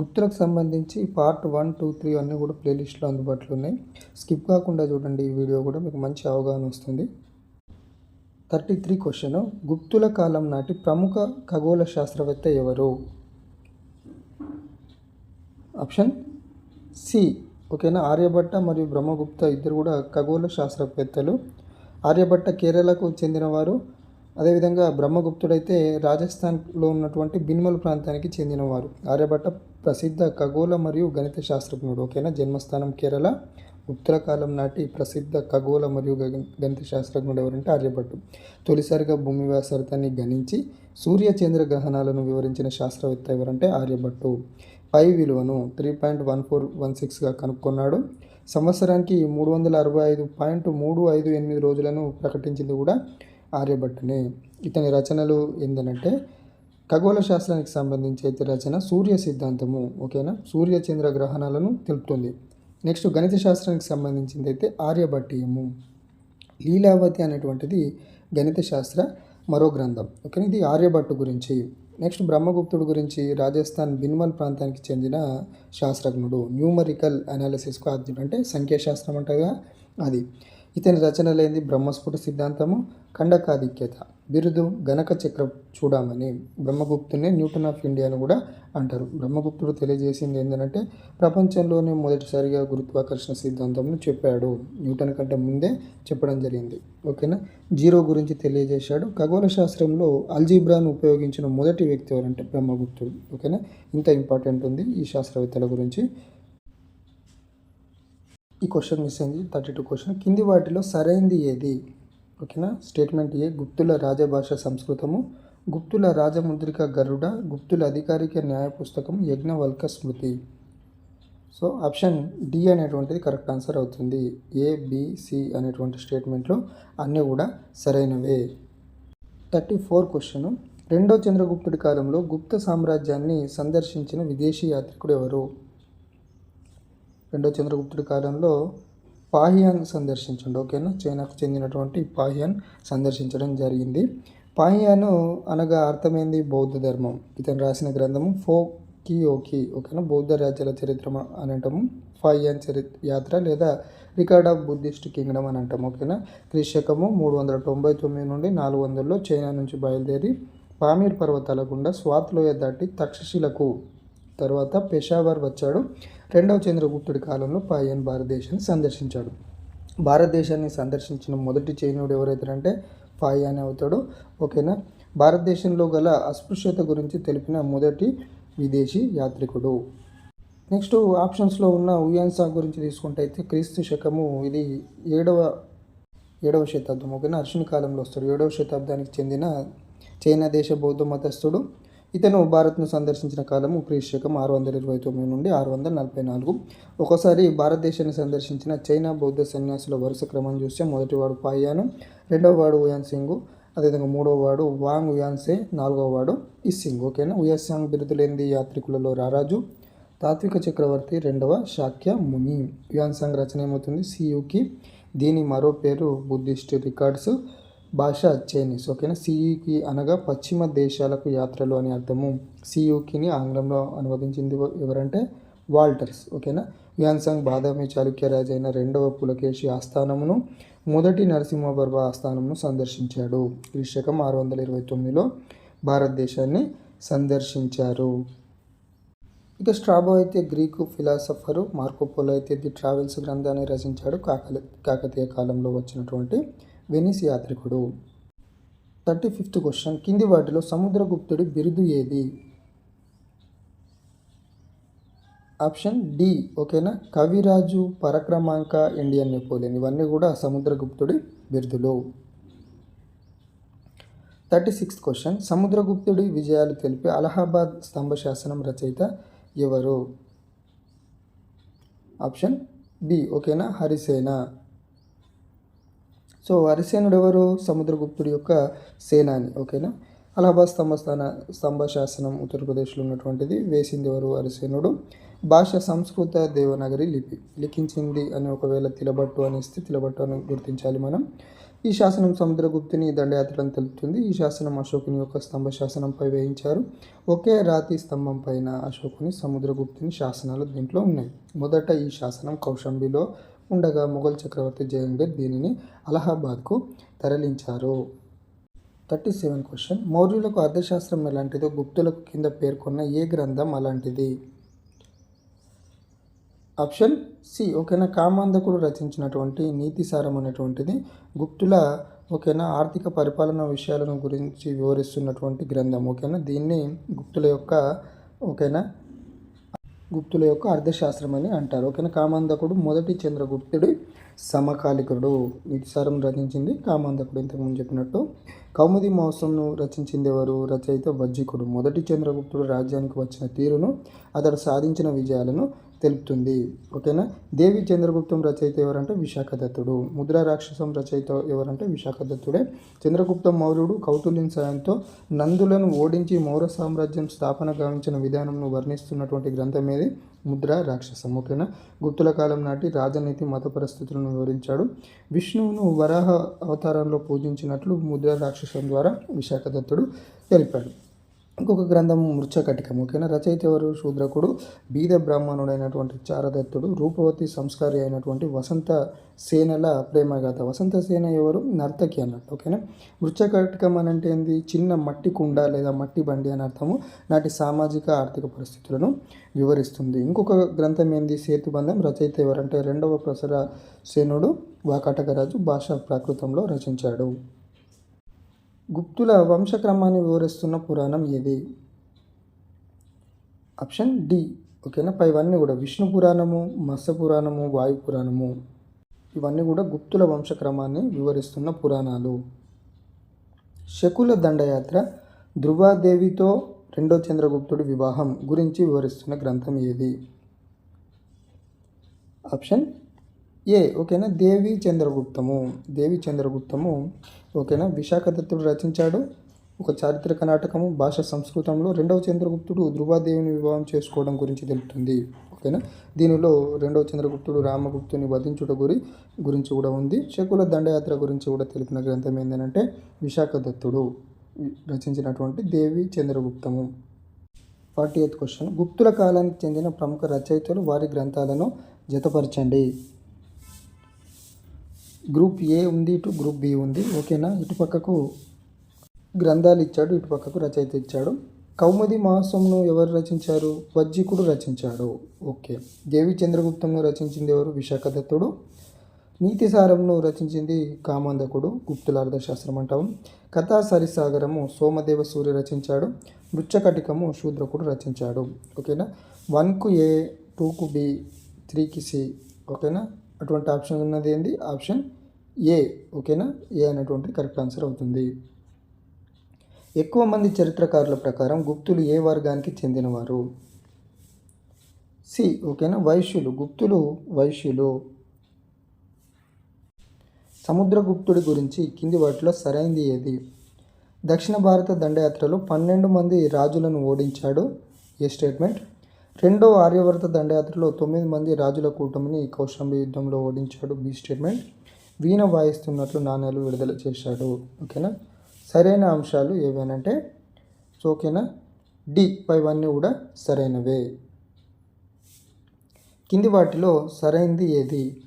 గుప్తులకు సంబంధించి part one two three అన్నీ కూడా ప్లేలిస్ట్లో అందుబాటులో ఉన్నాయి. స్కిప్ కాకుండా చూడండి ఈ వీడియో కూడా మీకు మంచి అవగాహన వస్తుంది. థర్టీ త్రీ క్వశ్చన్ గుప్తుల కాలం నాటి ప్రముఖ ఖగోళ శాస్త్రవేత్త ఎవరు? ఆప్షన్ సి ఓకేనా? ఆర్యభట్ట మరియు బ్రహ్మగుప్త ఇద్దరు కూడా ఖగోళ శాస్త్రవేత్తలు ఆర్యభట్ట కేరళకు చెందినవారు. అదేవిధంగా బ్రహ్మగుప్తుడైతే రాజస్థాన్లో ఉన్నటువంటి బిన్మల్ ప్రాంతానికి చెందినవారు. ఆర్యభట్ట ప్రసిద్ధ ఖగోళ మరియు గణిత శాస్త్రజ్ఞుడు. ఓకేనా? జన్మస్థానం కేరళ. ఉత్తరకాలం నాటి ప్రసిద్ధ ఖగోళ మరియు గణిత శాస్త్రజ్ఞుడు ఎవరంటే ఆర్యభట్టు. తొలిసారిగా భూమి వ్యాసార్థాన్ని గణించి సూర్య చంద్ర గ్రహణాలను వివరించిన శాస్త్రవేత్త ఎవరంటే ఆర్యభట్టు. పై విలువను three point one four one సిక్స్గా కనుక్కున్నాడు. సంవత్సరానికి మూడు వందల అరవై ఐదు పాయింట్ మూడు ఐదు ఎనిమిది రోజులను ప్రకటించింది కూడా ఆర్యభట్టునే ఇతని రచనలు ఏంటంటే ఖగోళ శాస్త్రానికి సంబంధించి అయితే రచన సూర్య సిద్ధాంతము ఓకేనా? సూర్య చంద్ర గ్రహణాలను తెలుపుతుంది. నెక్స్ట్ గణిత శాస్త్రానికి సంబంధించింది అయితే ఆర్యభట్టీయము లీలావతి అనేటువంటిది గణిత శాస్త్ర మరో గ్రంథం ఓకే ఇది ఆర్యభట్టు గురించి. నెక్స్ట్ బ్రహ్మగుప్తుడు గురించి రాజస్థాన్ బిన్మల్ ప్రాంతానికి చెందిన శాస్త్రజ్ఞుడు. న్యూమరికల్ అనాలిసిస్కు ఆద్యుడు అంటే సంఖ్యాశాస్త్రం అంటగా అది. ఇతని రచనలేంది బ్రహ్మస్ఫుట సిద్ధాంతము ఖండకాధిక్యత బిరుదు గణక చక్రం చూడమని బ్రహ్మగుప్తుని న్యూటన్ ఆఫ్ ఇండియా అని కూడా అంటారు. బ్రహ్మగుప్తుడు తెలియజేసింది ఏంటంటే ప్రపంచంలోనే మొదటిసారిగా గురుత్వాకర్షణ సిద్ధాంతంను చెప్పాడు. న్యూటన్ కంటే ముందే చెప్పడం జరిగింది. ఓకేనా? జీరో గురించి తెలియజేశాడు. ఖగోళ శాస్త్రంలో అల్జీబ్రాను ఉపయోగించిన మొదటి వ్యక్తి ఎవరంటే బ్రహ్మగుప్తుడు. ఓకేనా? ఇంత ఇంపార్టెంట్ ఉంది ఈ శాస్త్రవేత్తల గురించి. ఈ క్వశ్చన్ మిస్ అయింది. Thirty two question. కింది వాటిలో సరైంది ఏది? ఓకేనా? స్టేట్మెంట్ ఏ గుప్తుల రాజభాష సంస్కృతము. గుప్తుల రాజముద్రిక గరుడ గుప్తుల అధికారిక న్యాయ పుస్తకం Yajnavalkya Smriti. So option D అనేటువంటిది కరెక్ట్ ఆన్సర్ అవుతుంది. ఏబిసి అనేటువంటి స్టేట్మెంట్లో అన్నీ కూడా సరైనవే. Thirty four question. రెండో చంద్రగుప్తుడి కాలంలో గుప్త సామ్రాజ్యాన్ని సందర్శించిన విదేశీ యాత్రికుడు ఎవరు? రెండో చంద్రగుప్తుడి కాలంలో పాహియాన్ సందర్శించండి ఓకేనా? చైనాకు చెందినటువంటి పాహియాన్ సందర్శించడం జరిగింది. పాహియాను అనగా అర్థమైంది బౌద్ధ ధర్మం. ఇతను రాసిన గ్రంథము ఫో కి ఓకి ఓకేనా? బౌద్ధ రాజ్యాల చరిత్ర అని అంటాము. పాహియాన్ చరి యాత్ర లేదా రికార్డ్ ఆఫ్ బుద్ధిస్ట్ కింగ్డమ్ అని అంటాం ఓకేనా? క్రీశకము మూడు వందల తొంభై తొమ్మిది నుండి నాలుగు వందల్లో చైనా నుంచి బయలుదేరి పామీర్ పర్వతాల గుండా స్వాత్ లోయ దాటి తక్షశిలకు తర్వాత పెషావర్ వచ్చాడు. రెండవ చంద్రగుప్తుడి కాలంలో పాయన్ భారతదేశాన్ని సందర్శించాడు. భారతదేశాన్ని సందర్శించిన మొదటి చైనుడు ఎవరైతారంటే పాయాన్ అవుతాడు. ఓకేనా? భారతదేశంలో గల అస్పృశ్యత గురించి తెలిపిన మొదటి విదేశీ యాత్రికుడు. నెక్స్ట్ ఆప్షన్స్లో ఉన్న ఉయాన్సా గురించి తీసుకుంటే అయితే క్రీస్తు శకము ఇది ఏడవ ఏడవ శతాబ్దం. ఓకేనా? అర్షుని కాలంలో వస్తాడు. ఏడవ శతాబ్దానికి చెందిన చైనా దేశ బౌద్ధ మతస్థుడు ఇతను భారత్ను సందర్శించిన కాలము క్రీశకం ఆరు వందల ఇరవై తొమ్మిది నుండి ఆరు వందల నలభై నాలుగు ఒకసారి భారతదేశాన్ని సందర్శించిన చైనా బౌద్ధ సన్యాసుల వరుస క్రమం చూస్తే మొదటివాడు పాయాను రెండవ వాడు ఉయాన్ సింగ్ అదేవిధంగా మూడవ వాడు వాంగ్ ఉయాన్సే నాలుగవ వాడు ఇస్సింగ్ ఓకేనా? ఉయాసాంగ్ బిరుదులేంది యాత్రికులలో రారాజు తాత్విక చక్రవర్తి రెండవ శాక్య ముని. యుయాన్సాంగ్ రచన ఏమవుతుంది? సియుకి దీని మరో పేరు బుద్ధిస్ట్ రికార్డ్స్. భాష చైనీస్ ఓకేనా? సియుకి అనగా పశ్చిమ దేశాలకు యాత్రలు అని అర్థము. సియుకిని ఆంగ్లంలో అనువదించింది ఎవరంటే వాల్టర్స్. ఓకేనా? వ్యాన్సాంగ్ బాదామి చాళుక్య అయిన రెండవ పులకేశి ఆస్థానమును మొదటి నరసింహవర్మ ఆస్థానమును సందర్శించాడు. ఈ శకం ఆరు వందల ఇరవై తొమ్మిదిలో భారతదేశాన్ని సందర్శించారు. ఇక స్ట్రాబో అయితే గ్రీకు ఫిలాసఫరు మార్కోపోలో అయితే ది ట్రావెల్స్ గ్రంథాన్ని రచించాడు. కాకల కాకతీయ కాలంలో వచ్చినటువంటి వెనిస్ యాత్రికుడు. Thirty fifth question. కింది వాటిలో సముద్రగుప్తుడి బిరుదు ఏది? Option D. ఓకేనా? Kaviraja Parakramanka Indian Napoleon. ఇవన్నీ కూడా సముద్రగుప్తుడి బిరుదులు. Thirty sixth question. సముద్రగుప్తుడి విజయాలు తెలిపి అలహాబాద్ స్తంభ శాసనం రచయిత ఎవరు? Option B. ఓకేనా? హరిసేన. సో హరిసేనుడు ఎవరు సముద్రగుప్తుడి యొక్క సేనాని ఓకేనా? అలహాబాద్ స్తంభస్థాన స్తంభ శాసనం ఉత్తరప్రదేశ్లో ఉన్నటువంటిది. వేసింది ఎవరు హరిసేనుడు భాష సంస్కృత దేవనగరి లిపి. లిఖించింది అని ఒకవేళ తిలబట్టు అనిస్తే తిలబట్టు అని గుర్తించాలి మనం. ఈ శాసనం సముద్రగుప్తుని దండయాత్రలను తెలుపుతుంది. ఈ శాసనం అశోకుని యొక్క స్తంభ శాసనంపై వేయించారు. ఒకే రాతి స్తంభం పైన అశోకుని సముద్రగుప్తుని శాసనాలు దీంట్లో ఉన్నాయి. మొదట ఈ శాసనం కౌశంబిలో ఉండగా మొఘల్ చక్రవర్తి జహంగీర్ దీనిని అలహాబాద్కు తరలించారు. Thirty seven question. మౌర్యులకు అర్థశాస్త్రం ఎలాంటిదో గుప్తులకు కింద పేర్కొన్న ఏ గ్రంథం అలాంటిది? Option C. ఓకేనా కామాంధకుడు రచించినటువంటి నీతిసారం అనేటువంటిది గుప్తుల ఓకేనా ఆర్థిక పరిపాలన విషయాలను గురించి వివరిస్తున్నటువంటి గ్రంథం ఓకేనా? దీన్ని గుప్తుల యొక్క ఓకేనా గుప్తుల యొక్క అర్థశాస్త్రం అని అంటారు. ఓకేనా? కామాంధకుడు మొదటి చంద్రగుప్తుడి సమకాలికుడు. నీతిసారం రచించింది కామాంధకుడు ఇంతకుముందు చెప్పినట్టు. కౌముది మోసంను రచించింది ఎవరు? రచయిత వజ్జికుడు. మొదటి చంద్రగుప్తుడు రాజ్యానికి వచ్చిన తీరును అతడు సాధించిన విజయాలను తెలుపుతుంది. ఓకేనా? దేవి చంద్రగుప్తం రచయిత ఎవరంటే విశాఖదత్తుడు ముద్ర రాక్షసం రచయిత ఎవరంటే విశాఖదత్తుడే చంద్రగుప్త మౌర్యుడు కౌతుల్యం సాయంతో నందులను ఓడించి మౌర్య సామ్రాజ్యం స్థాపన గావించిన విధానంను వర్ణిస్తున్నటువంటి గ్రంథం ఏది? ముద్ర రాక్షసం. ఓకేనా? గుప్తుల కాలం నాటి రాజనీతి మత పరిస్థితులను వివరించాడు. విష్ణువును వరాహ అవతారంలో పూజించినట్లు ముద్ర రాక్షసం ద్వారా విశాఖదత్తుడు తెలిపాడు. ఇంకొక గ్రంథం మృచ్చకటికం ఓకేనా? రచయిత ఎవరు? శూద్రకుడు బీద బ్రాహ్మణుడైనటువంటి చారదత్తుడు రూపవతి సంస్కారి అయినటువంటి వసంత సేనల ప్రేమగాథ వసంత సేన ఎవరు? నర్తకి అన్నట్టు ఓకేనా? మృచ్చకటికం అని అంటే ఏంది? చిన్న మట్టి కుండ లేదా మట్టి బండి అని అర్థము. నాటి సామాజిక ఆర్థిక పరిస్థితులను వివరిస్తుంది. ఇంకొక గ్రంథం ఏంది? సేతుబంధం రచయిత ఎవరంటే రెండవ ప్రసర సేనుడు వాకాటకరాజు భాషా ప్రాకృతంలో రచించాడు. గుప్తుల వంశక్రమాన్ని వివరిస్తున్న పురాణం ఏది? Option D. ఓకేనా? పైవన్నీ కూడా విష్ణు పురాణము మత్స్య పురాణము వాయు పురాణము. ఇవన్నీ కూడా గుప్తుల వంశక్రమాన్ని వివరిస్తున్న పురాణాలు. శకుల దండయాత్ర ధృవాదేవితో రెండో చంద్రగుప్తుడి వివాహం గురించి వివరిస్తున్న గ్రంథం ఏది? ఆప్షన్ ఏ ఓకేనా? దేవి చంద్రగుప్తము. దేవి చంద్రగుప్తము ఓకేనా? విశాఖదత్తుడు రచించాడు. ఒక చారిత్రక నాటకము భాష సంస్కృతంలో. రెండవ చంద్రగుప్తుడు ధృవాదేవిని వివాహం చేసుకోవడం గురించి తెలుపుతుంది ఓకేనా? దీనిలో రెండవ చంద్రగుప్తుడు రామగుప్తుని వధించుట గురి గురించి కూడా ఉంది. శకుల దండయాత్ర గురించి కూడా తెలిపిన గ్రంథం ఏంటంటే విశాఖదత్తుడు రచించినటువంటి Devi Chandraguptam. Forty eighth question. గుప్తుల కాలానికి చెందిన ప్రముఖ రచయితలు వారి గ్రంథాలను జతపరచండి. గ్రూప్ ఏ ఉంది ఇటు గ్రూప్ బి ఉంది. ఓకేనా? ఇటుపక్కకు గ్రంథాలు ఇచ్చాడు ఇటుపక్కకు రచయిత ఇచ్చాడు. కౌముది మహాస్వంను ఎవరు రచించారు? వజ్జికుడు రచించాడు. ఓకే. దేవి చంద్రగుప్తంను రచించింది ఎవరు? విశాఖదత్తుడు నీతిసారంను రచించింది కామాంధకుడు గుప్తుల అర్థశాస్త్రం అంటాము. కథా సరిసాగరము సోమదేవ సూర్య రచించాడు. మృచ్చకటికము శూద్రకుడు రచించాడు. ఓకేనా? వన్కు ఏ టూకు బి త్రీకి సి. ఓకేనా? అటువంటి ఆప్షన్ ఉన్నది ఏంది? ఆప్షన్ ఏ ఓకేనా? ఏ అనేటువంటిది కరెక్ట్ ఆన్సర్ అవుతుంది. ఎక్కువ మంది చరిత్రకారుల ప్రకారం గుప్తులు ఏ వర్గానికి చెందినవారు? సి ఓకేనా? వైశ్యులు. గుప్తులు వైశ్యులు. సముద్రగుప్తుడి గురించి కింది వాటిలో సరైంది ఏది? దక్షిణ భారత దండయాత్రలో పన్నెండు మంది రాజులను ఓడించాడు. A statement? రెండో ఆర్యవర్త దండయాత్రలో తొమ్మిది మంది రాజుల కూటమిని కౌశంబి యుద్ధంలో ఓడించాడు బి స్టేట్మెంట్ వీణ వాయిస్తున్నట్లు నాణ్యాలు విడుదల చేశాడు. ఓకేనా? సరైన అంశాలు ఏవేనంటే సో ఓకేనా? డి పైవన్నీ కూడా సరైనవే. కింది వాటిలో సరైనది ఏది?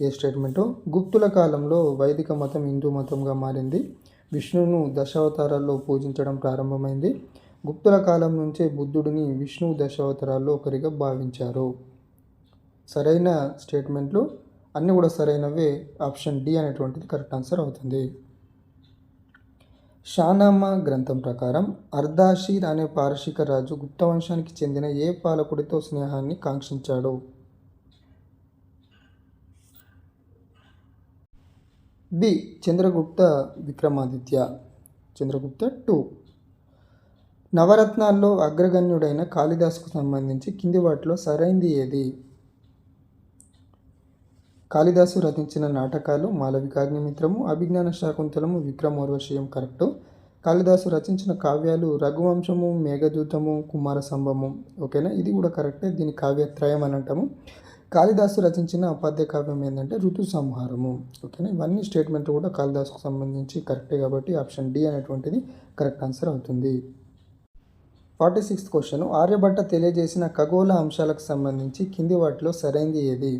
A statement? గుప్తుల కాలంలో వైదిక మతం హిందూ మతంగా మారింది. విష్ణువును దశావతారాల్లో పూజించడం ప్రారంభమైంది. గుప్తుల కాలం నుంచే బుద్ధుడిని విష్ణువు దశావతారాల్లో ఒకరిగా భావించారు. సరైన స్టేట్మెంట్లు అన్నీ కూడా సరైనవే ఆప్షన్ డి అనేటువంటిది కరెక్ట్ ఆన్సర్ అవుతుంది. షానామా గ్రంథం ప్రకారం అర్దాషీర్ అనే పారశీక రాజు గుప్త వంశానికి చెందిన ఏ పాలకుడితో స్నేహాన్ని కాంక్షించాడు? బి. చంద్రగుప్త విక్రమాదిత్య. చంద్రగుప్త టూ. నవరత్నాల్లో అగ్రగణ్యుడైన కాళిదాసుకు సంబంధించి కింది వాటిలో సరైంది ఏది? కాళిదాసు రచించిన నాటకాలు మాలవికాగ్నిమిత్రము అభిజ్ఞాన శాకుంతలము విక్రమోర్వశయం కరెక్టు. కాళిదాసు రచించిన కావ్యాలు రఘువంశము మేఘదూతము కుమార సంభము ఓకేనా? ఇది కూడా కరెక్టే. దీని కావ్యత్రయం అని అంటాము. కాళిదాసు రచించిన పద్య కావ్యం ఏంటంటే ఋతు సంహారము. ఓకేనా? ఇవన్నీ స్టేట్మెంట్లు కూడా కాళిదాసుకు సంబంధించి కరెక్టే కాబట్టి ఆప్షన్ డి అనేటువంటిది కరెక్ట్ ఆన్సర్ అవుతుంది. Forty sixth question. ఆర్యభట్ట తెలియజేసిన ఖగోళ అంశాలకు సంబంధించి కింది వాటిలో సరైంది ఏది?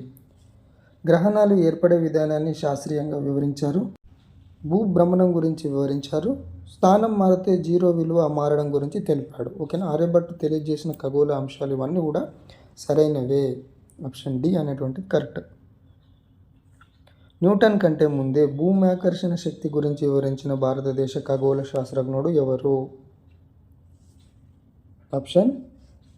గ్రహణాలు ఏర్పడే విధానాన్ని శాస్త్రీయంగా వివరించారు. భూభ్రమణం గురించి వివరించారు. స్థానం మారితే జీరో విలువ మారడం గురించి తెలిపాడు. ఓకేనా? ఆర్యభట్ట తెలియజేసిన ఖగోళ అంశాలు ఇవన్నీ కూడా సరైనవే. ఆప్షన్ డి అనేటువంటిది కరెక్ట్. న్యూటన్ కంటే ముందే భూమి ఆకర్షణ శక్తి గురించి వివరించిన భారతదేశ ఖగోళ శాస్త్రజ్ఞుడు ఎవరు? ఆప్షన్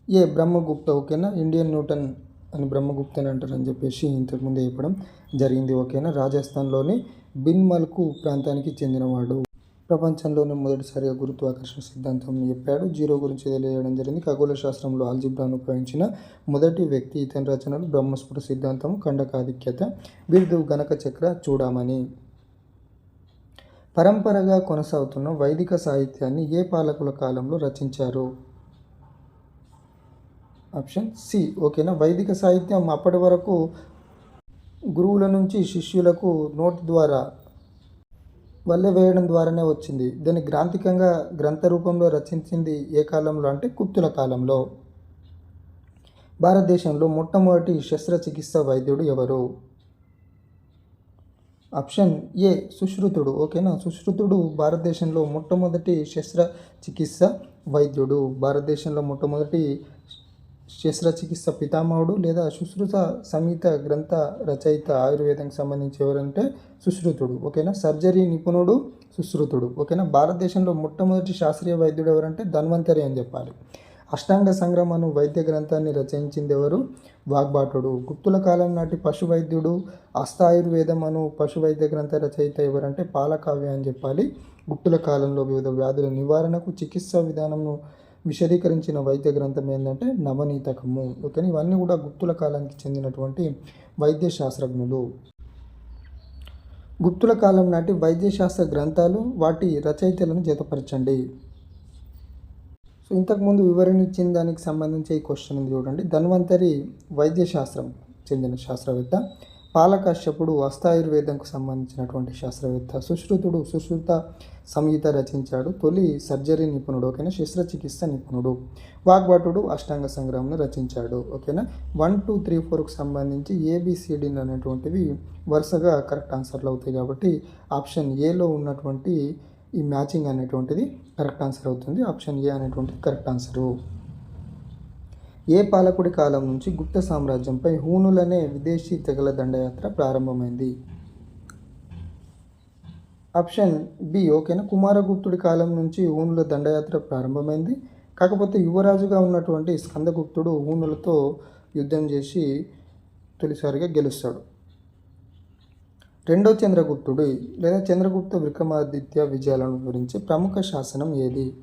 ఏ బ్రహ్మగుప్త ఓకేనా? ఇండియన్ న్యూటన్ అని బ్రహ్మగుప్త అని అంటారని చెప్పేసి ఇంతకుముందు చెప్పడం జరిగింది ఓకేనా? రాజస్థాన్లోని బిన్మల్కు ప్రాంతానికి చెందినవాడు. ప్రపంచంలోనే మొదటిసారిగా గురుత్వాకర్షణ సిద్ధాంతం చెప్పాడు. జీరో గురించి తెలియజేయడం జరిగింది. ఖగోళ శాస్త్రంలో ఆల్జిబ్రాను ఉపయోగించిన మొదటి వ్యక్తి ఇతని రచనలు బ్రహ్మస్ఫుట సిద్ధాంతం ఖండకాధిక్యత బిరుదు గణక చక్ర చూడమని. పరంపరగా కొనసాగుతున్న వైదిక సాహిత్యాన్ని ఏ పాలకుల కాలంలో రచించారు? Option C. ఓకేనా? వైదిక సాహిత్యం అప్పటి వరకు గురువుల నుంచి శిష్యులకు నోట్ ద్వారా వల్లె వేయడం ద్వారానే వచ్చింది. దాన్ని గ్రాంథికంగా గ్రంథ రూపంలో రచించింది ఏ కాలంలో అంటే గుప్తుల కాలంలో. భారతదేశంలో మొట్టమొదటి శస్త్రచికిత్స వైద్యుడు ఎవరు? Option A. సుశ్రుతుడు. ఓకేనా? సుశ్రుతుడు భారతదేశంలో మొట్టమొదటి శస్త్రచికిత్స వైద్యుడు. భారతదేశంలో మొట్టమొదటి శస్త్రచికిత్స పితామహుడు లేదా సుశ్రుత సంహిత గ్రంథ రచయిత ఆయుర్వేదంకి సంబంధించి ఎవరంటే సుశ్రుతుడు ఓకేనా? సర్జరీ నిపుణుడు సుశ్రుతుడు ఓకేనా? భారతదేశంలో మొట్టమొదటి శాస్త్రీయ వైద్యుడు ఎవరంటే ధన్వంతరి అని చెప్పాలి. అష్టాంగ సంగ్రమను వైద్య గ్రంథాన్ని రచయించింది ఎవరు? వాగ్బాటుడు గుప్తుల కాలం నాటి పశు వైద్యుడు అస్తాయుర్వేదం అను పశు వైద్య గ్రంథ రచయిత ఎవరంటే పాలకావ్య అని చెప్పాలి. గుప్తుల కాలంలో వివిధ వ్యాధుల నివారణకు చికిత్సా విధానము విశదీకరించిన వైద్య గ్రంథం ఏంటంటే నవనీతకము. ఓకే ఇవన్నీ కూడా గుప్తుల కాలానికి చెందినటువంటి వైద్య శాస్త్రజ్ఞులు. గుప్తుల కాలం నాటి వైద్యశాస్త్ర గ్రంథాలు వాటి రచయితలను జతపరచండి. సో ఇంతకుముందు వివరణ ఇచ్చిన దానికి సంబంధించి ఈ క్వశ్చన్ ఉంది చూడండి. ధన్వంతరి వైద్యశాస్త్రం చెందిన శాస్త్రవేత్త పాలకాశ్యపుడు వస్తాయుర్వేదంకు సంబంధించినటువంటి శాస్త్రవేత్త సుశ్రుతుడు సుశ్రుత సంహిత రచించాడు. తొలి సర్జరీ నిపుణుడు ఓకేనా? శస్త్రచికిత్స నిపుణుడు. వాగ్భటుడు అష్టాంగ సంగ్రహంను రచించాడు ఓకేనా? వన్ టూ త్రీ ఫోర్కి సంబంధించి ఏబిసిడీలు అనేటువంటివి వరుసగా కరెక్ట్ ఆన్సర్లు అవుతాయి కాబట్టి ఆప్షన్ ఏలో ఉన్నటువంటి ఈ మ్యాచింగ్ అనేటువంటిది కరెక్ట్ ఆన్సర్ అవుతుంది. ఆప్షన్ ఏ అనేటువంటిది కరెక్ట్ ఆన్సరు. ఏ పాలకుడి కాలం నుంచి గుప్త సామ్రాజ్యంపై హూనులనే విదేశీ తెగల దండయాత్ర ప్రారంభమైంది? ఆప్షన్ బి ఓకేనా? కుమారగుప్తుడి కాలం నుంచి హూనుల దండయాత్ర ప్రారంభమైంది. కాకపోతే యువరాజుగా ఉన్నటువంటి స్కందగుప్తుడు హూనులతో యుద్ధం చేసి తొలిసారిగా గెలుస్తాడు. రెండో చంద్రగుప్తుడు లేదా చంద్రగుప్త విక్రమాదిత్య విజయాలను గురించి ప్రముఖ శాసనం ఏది?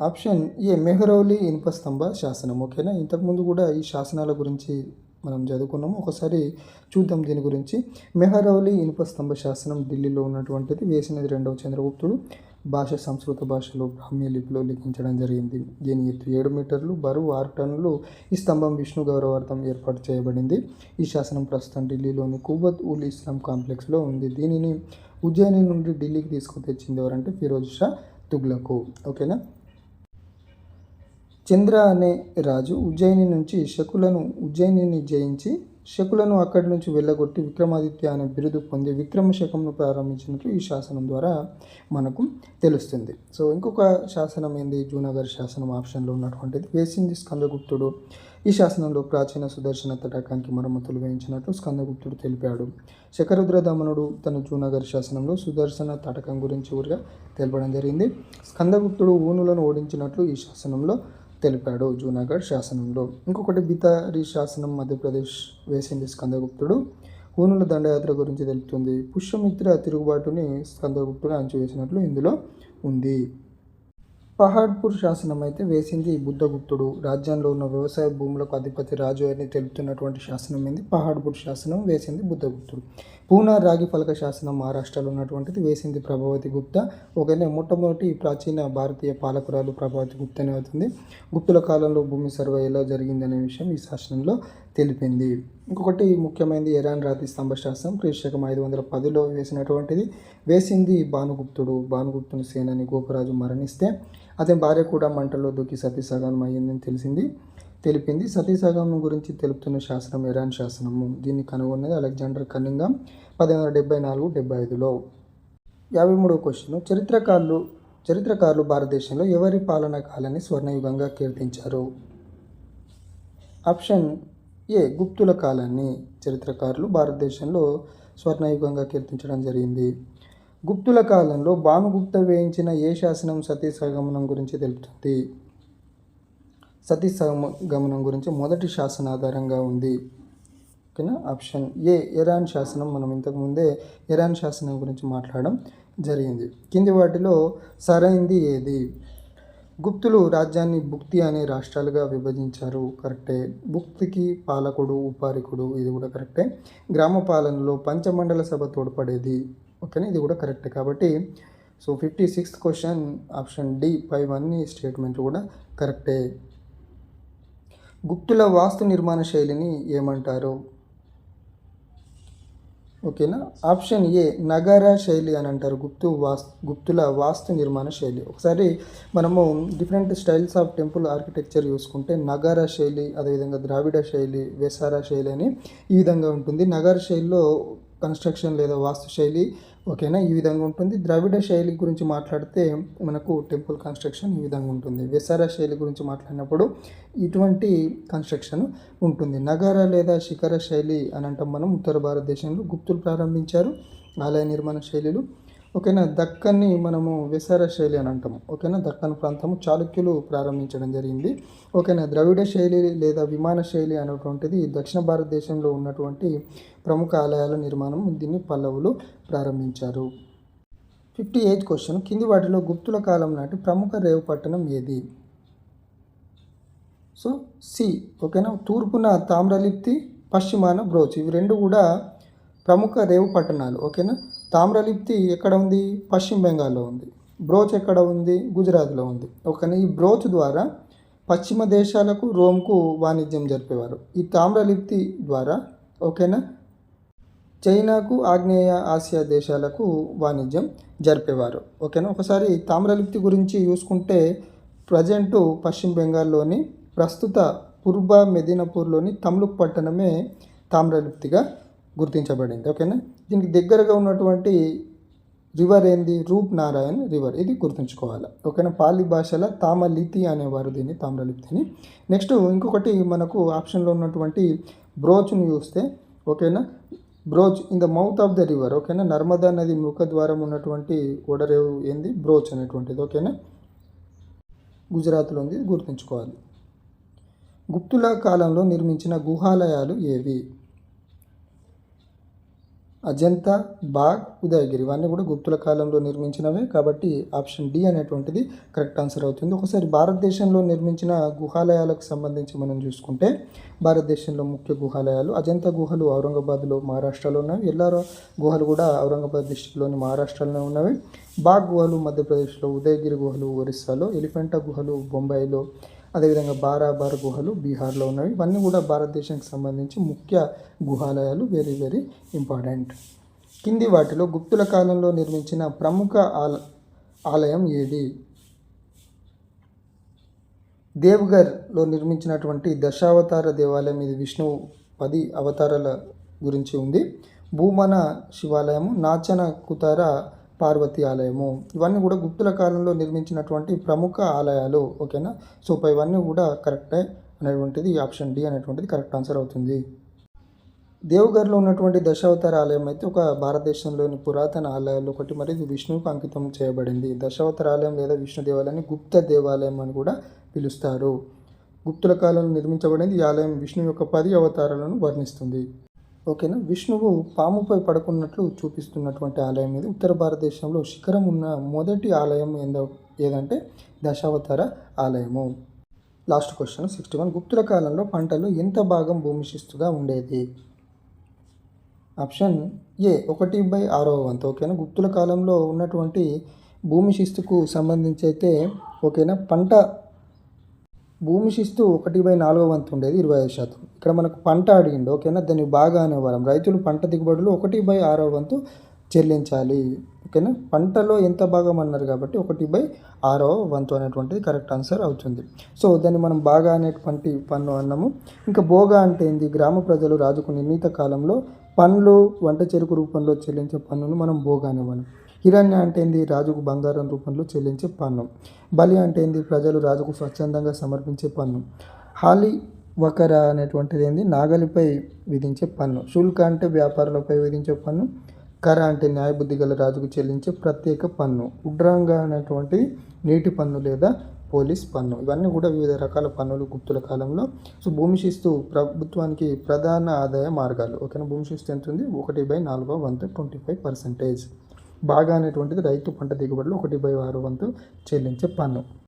ఆప్షన్ ఏ మెహరౌలి ఇనుప స్తంభ శాసనం. ఓకేనా? ఇంతకుముందు కూడా ఈ శాసనాల గురించి మనం చదువుకున్నాము. ఒకసారి చూద్దాం దీని గురించి. మెహరౌలి ఇనుప స్తంభ శాసనం ఢిల్లీలో ఉన్నటువంటిది. వేసినది రెండవ చంద్రగుప్తుడు. భాష సంస్కృత భాషలో బ్రాహ్మీ లిపిలో లిఖించడం జరిగింది. దీని ఎత్తు ఏడు మీటర్లు. బరువు ఆరు టన్నులు. ఈ స్తంభం విష్ణు గౌరవార్థం ఏర్పాటు చేయబడింది. ఈ శాసనం ప్రస్తుతం ఢిల్లీలోని కువత్ ఉల్ ఇస్లాం కాంప్లెక్స్లో ఉంది. దీనిని ఉజ్జయిని నుండి ఢిల్లీకి తీసుకుతెచ్చింది ఎవరంటే ఫిరోజ్ షా తుగ్లకు. ఓకేనా? చంద్ర అనే రాజు ఉజ్జయిని నుంచి శకులను ఉజ్జయినిని జయించి శకులను అక్కడి నుంచి వెళ్ళగొట్టి విక్రమాదిత్య అనే బిరుదు పొంది విక్రమ శకంను ప్రారంభించినట్లు ఈ శాసనం ద్వారా మనకు తెలుస్తుంది. సో ఇంకొక శాసనం ఏంది? జూనగర్ శాసనం ఆప్షన్లో ఉన్నటువంటిది. వేసింది స్కందగుప్తుడు. ఈ శాసనంలో ప్రాచీన సుదర్శన తటాకానికి మరమ్మతులు వేయించినట్లు స్కందగుప్తుడు తెలిపాడు. శకరుద్ర దమనుడు తన జూనగర్ శాసనంలో సుదర్శన తటకం గురించి ఊరిగా తెలపడం జరిగింది. స్కందగుప్తుడు ఊనులను ఓడించినట్లు ఈ శాసనంలో తెలిపాడు జూనాగఢ్ శాసనంలో. ఇంకొకటి బితారి శాసనం మధ్యప్రదేశ్ వేసింది స్కందగుప్తుడు. హూనుల దండయాత్ర గురించి తెలుపుతుంది. పుష్యమిత్ర తిరుగుబాటుని స్కందగుప్తుడు అంచివేసినట్లు ఇందులో ఉంది. పహాడ్పూర్ శాసనం అయితే వేసింది బుద్ధగుప్తుడు. రాజ్యంలో ఉన్న వ్యవసాయ భూములకు అధిపతి రాజు అని తెలుపుతున్నటువంటి శాసనం ఏంది? పహాడ్పూర్ శాసనం వేసింది బుద్ధగుప్తుడు. పూనా రాగి ఫలక శాసనం మహారాష్ట్రలో ఉన్నటువంటిది వేసింది ప్రభావతి గుప్త. ఒకనే మొట్టమొదటి ప్రాచీన భారతీయ పాలకురాలు ప్రభావతి గుప్తనే అవుతుంది. గుప్తుల కాలంలో భూమి సర్వే ఎలా జరిగిందనే విషయం ఈ శాసనంలో తెలిపింది. ఇంకొకటి ముఖ్యమైనది ఇరాన్ రాతి స్తంభ శాసనం. క్రీశకం ఐదు వందల పదిలో వేసినటువంటిది వేసింది భానుగుప్తుడు. భానుగుప్తుని సేనని గోపరాజు మరణిస్తే అతని భార్య కూడా మంటల్లో దూకి సతీసగానం అయ్యిందని తెలిసింది. తెలిపింది. సతీసగమనం గురించి తెలుపుతున్న శాసనం ఇరాన్ శాసనము. దీన్ని కనుగొన్నది అలెగ్జాండర్ కన్నింగం పదిహేను వందల డెబ్బై నాలుగు డెబ్బై ఐదులో. యాభై మూడవ క్వశ్చన్ చరిత్రకారులు చరిత్రకారులు భారతదేశంలో ఎవరి పాలనా కాలాన్ని స్వర్ణయుగంగా కీర్తించారు? ఆప్షన్ ఏ గుప్తుల కాలాన్ని చరిత్రకారులు భారతదేశంలో స్వర్ణయుగంగా కీర్తించడం జరిగింది. గుప్తుల కాలంలో భానుగుప్త వేయించిన ఏ శాసనం సతీ సగమనం గురించి తెలుపుతుంది? సతీ గమనం గురించి మొదటి శాసన ఆధారంగా ఉంది. ఓకేనా? ఆప్షన్ ఏ ఇరాన్ శాసనం. మనం ఇంతకుముందే ఇరాన్ శాసనం గురించి మాట్లాడడం జరిగింది. కింది వాటిలో సరైంది ఏది? గుప్తులు రాజ్యాన్ని భుక్తి అనే రాష్ట్రాలుగా విభజించారు. కరెక్టే. భుక్తికి పాలకుడు ఉపారికుడు ఇది కూడా కరెక్టే. గ్రామ పాలనలో పంచమండల సభ తోడ్పడేది. ఓకేనా? ఇది కూడా కరెక్టే కాబట్టి. So fifty sixth question option D పై వన్ స్టేట్మెంట్ కూడా కరెక్టే. గుప్తుల వాస్తు నిర్మాణ శైలిని ఏమంటారు? ఓకేనా? ఆప్షన్ ఏ నగర శైలి అని అంటారు. గుప్తు వాస్తు గుప్తుల వాస్తు నిర్మాణ శైలి. ఒకసారి మనము different styles of temple architecture చూసుకుంటే నగర శైలి అదేవిధంగా ద్రావిడ శైలి వేసార శైలి అని ఈ విధంగా ఉంటుంది. నగర శైలిలో కన్స్ట్రక్షన్ లేదా వాస్తు శైలి ఓకేనా? ఈ విధంగా ఉంటుంది. ద్రవిడ శైలి గురించి మాట్లాడితే మనకు టెంపుల్ కన్స్ట్రక్షన్ ఈ విధంగా ఉంటుంది. విసార శైలి గురించి మాట్లాడినప్పుడు ఇటువంటి కన్స్ట్రక్షన్ ఉంటుంది. నగర లేదా శిఖర శైలి అని అంటాం మనం. ఉత్తర భారతదేశంలో గుప్తులు ప్రారంభించారు. ఆలయ నిర్మాణ శైలిలు ఓకేనా? దక్కన్ని మనము విసార శైలి అని అంటాము. ఓకేనా? దక్కన్ ప్రాంతము చాళుక్యులు ప్రారంభించడం జరిగింది. ఓకేనా? ద్రవిడ శైలి లేదా విమాన శైలి అనేటువంటిది దక్షిణ భారతదేశంలో ఉన్నటువంటి ప్రముఖ ఆలయాల నిర్మాణం దీన్ని పల్లవులు ప్రారంభించారు. Fifty eighth question. కింది వాటిలో గుప్తుల కాలం నాటి ప్రముఖ రేవు పట్టణం ఏది? So C. ఓకేనా? తూర్పున తామ్రలిప్తి పశ్చిమాన బ్రోచ్. ఇవి రెండు కూడా ప్రముఖ రేవు పట్టణాలు. ఓకేనా? తామ్రలిప్తి ఎక్కడ ఉంది? పశ్చిమ బెంగాల్లో ఉంది. బ్రోచ్ ఎక్కడ ఉంది? గుజరాత్లో ఉంది. ఓకేనా ఈ బ్రోచ్ ద్వారా పశ్చిమ దేశాలకు రోమ్కు వాణిజ్యం జరిపేవారు. ఈ తామ్రలిప్తి ద్వారా ఓకేనా? చైనాకు ఆగ్నేయ ఆసియా దేశాలకు వాణిజ్యం జరిపేవారు. ఓకేనా? ఒకసారి తామ్రలిప్తి గురించి చూసుకుంటే ప్రజెంటు పశ్చిమ బెంగాల్లోని ప్రస్తుత పూర్వ మెదినపూర్లోని తమ్లుక్ పట్టణమే తామ్రలిప్తిగా గుర్తించబడింది. ఓకేనా? దీనికి దగ్గరగా ఉన్నటువంటి రివర్ ఏంది? రూప్ నారాయణ్ రివర్. ఇది గుర్తుంచుకోవాలి. ఓకేనా? పాలి భాషల తామలితి అనేవారు దీన్ని తామ్రలిప్తిని నెక్స్ట్ ఇంకొకటి మనకు ఆప్షన్లో ఉన్నటువంటి బ్రోచ్ని చూస్తే ఓకేనా? Broach in the mouth of the river. ఓకేనా? నర్మదా నది ముఖద్వారం ఉన్నటువంటి ఓడరేవు ఏంది? బ్రోచ్ అనేటువంటిది. ఓకేనా? గుజరాత్లో ఉంది. గుర్తుంచుకోవాలి. గుప్తుల కాలంలో నిర్మించిన గుహాలయాలు ఏవి? అజంతా బాగ్ ఉదయగిరి ఇవన్నీ కూడా గుప్తుల కాలంలో నిర్మించినవే. కాబట్టి ఆప్షన్ డి అనేటువంటిది కరెక్ట్ ఆన్సర్ అవుతుంది. ఒకసారి భారతదేశంలో నిర్మించిన గుహాలయాలకు సంబంధించి మనం చూసుకుంటే భారతదేశంలో ముఖ్య గుహాలయాలు అజంతా గుహలు ఔరంగాబాద్లో మహారాష్ట్రలో ఉన్నవి. ఎల్లారో గుహలు కూడా ఔరంగాబాద్ డిస్టిక్లోని మహారాష్ట్రలోనే ఉన్నవి. బాగ్ గుహలు మధ్యప్రదేశ్లో ఉదయగిరి గుహలు ఒరిస్సాలో ఎలిఫెంటా గుహలు బొంబాయిలో అదేవిధంగా బారాబార్ గుహలు బీహార్లో ఉన్నవి. ఇవన్నీ కూడా భారతదేశానికి సంబంధించి ముఖ్య గుహాలయాలు వెరీ వెరీ ఇంపార్టెంట్ కింది వాటిలో గుప్తుల కాలంలో నిర్మించిన ప్రముఖ ఆల ఆలయం ఏది? దేవ్గర్లో నిర్మించినటువంటి దశావతార దేవాలయం ఇది. విష్ణువు పది అవతారాల గురించి ఉంది. భూమన శివాలయము నాచన కుతార పార్వతి ఆలయము. ఇవన్నీ కూడా గుప్తుల కాలంలో నిర్మించినటువంటి ప్రముఖ ఆలయాలు ఓకేనా? సో ఇవన్నీ కూడా కరెక్టే అనేటువంటిది ఆప్షన్ డి అనేటువంటిది కరెక్ట్ ఆన్సర్ అవుతుంది. దేవగర్లో ఉన్నటువంటి దశావతార ఆలయం అయితే ఒక భారతదేశంలోని పురాతన ఆలయాలు ఒకటి మరి ఇది విష్ణువుకు అంకితం చేయబడింది. దశావతార ఆలయం లేదా విష్ణు దేవాలయాన్ని గుప్త దేవాలయం అని కూడా పిలుస్తారు. గుప్తుల కాలంలో నిర్మించబడింది ఈ ఆలయం విష్ణు యొక్క పది అవతారాలను వర్ణిస్తుంది. ఓకేనా? విష్ణువు పాముపై పడుకున్నట్లు చూపిస్తున్నటువంటి ఆలయం ఇది. ఉత్తర భారతదేశంలో శిఖరం ఉన్న మొదటి ఆలయం ఏందో ఏదంటే దశావతార ఆలయము. Last question sixty one. గుప్తుల కాలంలో పంటలు ఎంత భాగం భూమి శిస్తుగా ఉండేది? ఆప్షన్ ఏ ఒకటి బై ఆరో వంతు. ఓకేనా? గుప్తుల కాలంలో ఉన్నటువంటి భూమి శిస్తుకు సంబంధించి అయితే ఓకేనా? పంట భూమి శిస్తు ఒకటి బై నాలుగో వంతు ఉండేది ఇరవై ఐదు శాతం. ఇక్కడ మనకు పంట అడిగిండు ఓకేనా? దాన్ని బాగా అనేవారం రైతులు పంట దిగుబడులు ఒకటి బై ఆరో వంతు చెల్లించాలి ఓకేనా? పంటలో ఎంత భాగం అన్నారు కాబట్టి ఒకటి బై ఆరో వంతు అనేటువంటిది కరెక్ట్ ఆన్సర్ అవుతుంది. సో దాన్ని మనం బాగా అనేటువంటి పన్ను అన్నాము. ఇంకా బోగా అంటే ఏంది? గ్రామ ప్రజలు రాజుకు నిర్ణీత కాలంలో పండ్లు వంట చెరుకు రూపంలో చెల్లించే పన్నును మనం బోగా అనేవాళ్ళం హిరణ్య అంటే ఏంది? రాజుకు బంగారం రూపంలో చెల్లించే పన్ను. బలి అంటే ఏంది? ప్రజలు రాజుకు స్వచ్ఛందంగా సమర్పించే పన్ను. హాలి వకర అనేటువంటిది ఏంది? నాగలిపై విధించే పన్ను. శుల్క అంటే వ్యాపారులపై విధించే పన్ను. కర అంటే న్యాయబుద్ధి గల రాజుకు చెల్లించే ప్రత్యేక పన్ను. ఉడ్రాంగ అనేటువంటిది నీటి పన్ను లేదా పోలీస్ పన్ను. ఇవన్నీ కూడా వివిధ రకాల పన్నులు గుప్తుల కాలంలో. సో భూమి శిస్తు ప్రభుత్వానికి ప్రధాన ఆదాయ మార్గాలు. ఓకేనా? భూమి శిస్తు ఎంత ఉంది? ఒకటి బై నాలుగో వంతు ట్వంటీ ఫైవ్ పర్సెంటేజ్. బాగా అనేటువంటిది రైతు పంట దిగుబడిలో ఒకటి బై ఆరు వంతు చెల్లించే పన్ను.